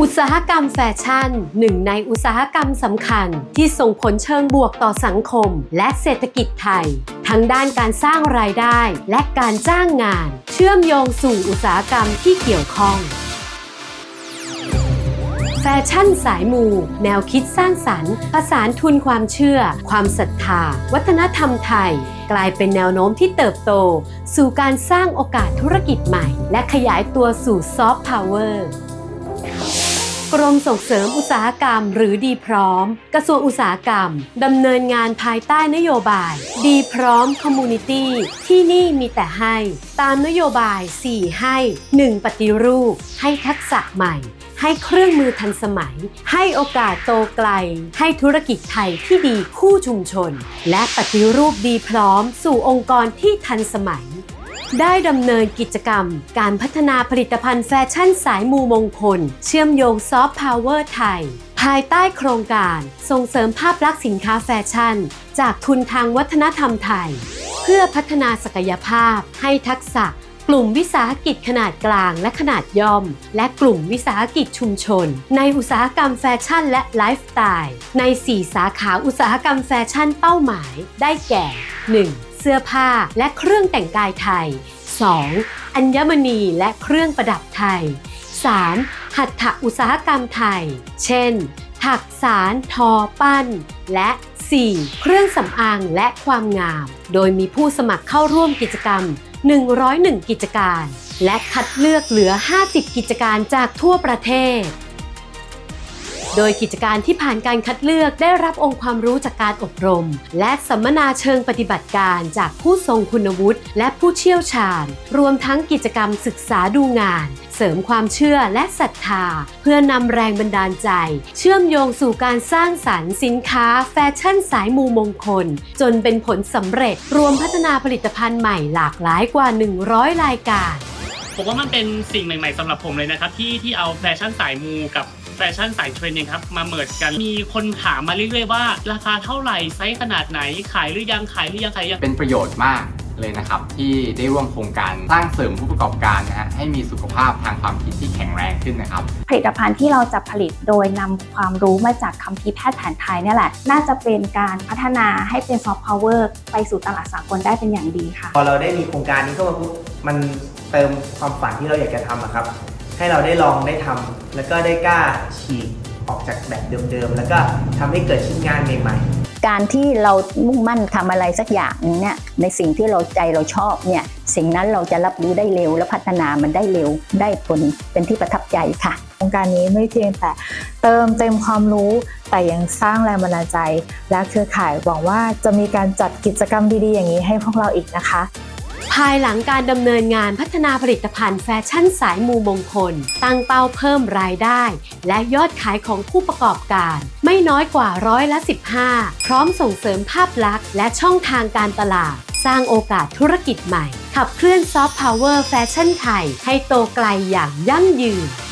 อุตสาหกรรมแฟชั่นหนึ่งในอุตสาหกรรมสำคัญ ที่ส่งผลเชิงบวกต่อสังคม และเศรษฐกิจไทย ทั้งด้านการสร้างรายได้ และการจ้างงาน เชื่อมโยงสู่อุตสาหกรรมที่เกี่ยวข้อง แฟชั่นสายมู แนวคิดสร้างสรรค์ผสานทุนความเชื่อ ความศรัทธา วัฒนธรรมไทย กลายเป็นแนวโน้มที่เติบโต สู่การสร้างโอกาสธุรกิจใหม่ และขยายตัวสู่ซอฟต์พาวเวอร์ รมส่งเสริมอุตสาหกรรม หรือดีพร้อม กระทรวงอุตสาหกรรมดำเนินงานภายใต้นโยบาย ดีพร้อมคอมมูนิตี้ที่นี่มีแต่ให้ ตามนโยบาย 4 ให้ 1 ปฏิรูป ให้ทักษะใหม่ ให้เครื่องมือทันสมัย ให้โอกาสโตไกล ให้ธุรกิจไทยที่ดีคู่ชุมชน และปฏิรูปดีพร้อมสู่องค์กรที่ทันสมัย ได้ดำเนินกิจกรรม การพัฒนาผลิตภัณฑ์แฟชั่นสายมูมงคล เชื่อมโยงซอฟต์พาวเวอร์ไทย ภายใต้โครงการส่งเสริมภาพลักษณ์สินค้าแฟชั่น จากทุนทางวัฒนธรรมไทย เพื่อพัฒนาศักยภาพ ให้ทักษะกลุ่มวิสาหกิจขนาดกลางและขนาดย่อม และกลุ่มวิสาหกิจชุมชน ในอุตสาหกรรมแฟชั่นและไลฟ์สไตล์ ใน 4 สาขาอุตสาหกรรมแฟชั่นเป้าหมาย ได้แก่ 1. เสื้อผ้าและเครื่องแต่งกายไทย 2. อัญมณีและเครื่องประดับไทย 3. หัตถอุตสาหกรรมไทย เช่น ถักสารทอปั้น และ 4. เครื่องสำอางและความงาม โดยมีผู้สมัครเข้าร่วมกิจกรรม 101 กิจการ และคัดเลือกเหลือ 50 กิจการจากทั่วประเทศ โดยกิจการที่ผ่านการคัดเลือกได้รับองค์ความรู้จากการอบรม และสัมมนาเชิงปฏิบัติการจากผู้ทรงคุณวุฒิและผู้เชี่ยวชาญ รวมทั้งกิจกรรมศึกษาดูงาน เสริมความเชื่อและศรัทธา เพื่อนำแรงบันดาลใจ เชื่อมโยงสู่การสร้างสรรค์สินค้า แฟชั่นสายมูมงคล จนเป็นผลสำเร็จ รวมพัฒนาผลิตภัณฑ์ใหม่หลากหลายกว่า 100 รายการ ผมว่ามันเป็นสิ่งใหม่ ๆสำหรับผมเลยนะครับ ที่ที่เอาแฟชั่นสายมูกับแฟชั่นสายเทรนด์ครับมาเมิร์ดกันมีคนถามมาเรื่อยๆว่า ราคาเท่าไหร่ไซส์ขนาดไหนขายหรือยังขายหรือยังขายยังเป็นประโยชน์มากเลยนะครับ ที่ได้ร่วมโครงการสร้างเสริมผู้ประกอบการนะฮะ ให้มีสุขภาพทางความคิดที่แข็งแรงขึ้นนะครับ ผลิตภัณฑ์ที่เราจะผลิตโดยนำความรู้มาจากคัมภีร์แพทย์แผนไทยเนี่ยแหละ น่าจะเป็นการพัฒนาให้เป็นซอฟต์พาวเวอร์ไปสู่ตลาดสากลได้เป็นอย่างดีค่ะ พอเราได้มีโครงการนี้เข้ามาปุ๊บมันเติมความฝันที่เราอยากจะทำอะครับ ให้เราได้ลองได้ทำแล้วก็ได้กล้าฉีกออกจากแบบเดิมๆ แล้วก็ทำให้เกิดชิ้นงานใหม่ๆ การที่เรามุ่งมั่นทำอะไรสักอย่างหนึงเนี่ยในสิ่งที่เราใจเราชอบเนี่ยสิ่งนั้นเราจะรับรู้ได้เร็ว และพัฒนามันได้เร็วได้ผลเป็นที่ประทับใจค่ะโครงการนี้ไม่เพียงแต่เติมเต็มความรู้แต่ยังสร้างแรงบันดาลใจ และเครือข่ายหวังว่าจะมีการจัดกิจกรรมดีๆอย่างนี้ให้พวกเราอีกนะคะ ภายหลังการดำเนินงานพัฒนาผลิตภัณฑ์แฟชั่นสายมูมงคล ตั้งเป้าเพิ่มรายได้ และยอดขายของผู้ประกอบการ ไม่น้อยกว่าร้อยละ 15 พร้อมส่งเสริมภาพลักษณ์และช่องทางการตลาด สร้างโอกาสธุรกิจใหม่ ขับเคลื่อนซอฟต์พาวเวอร์แฟชั่นไทย ให้โตไกลอย่างยั่งยืน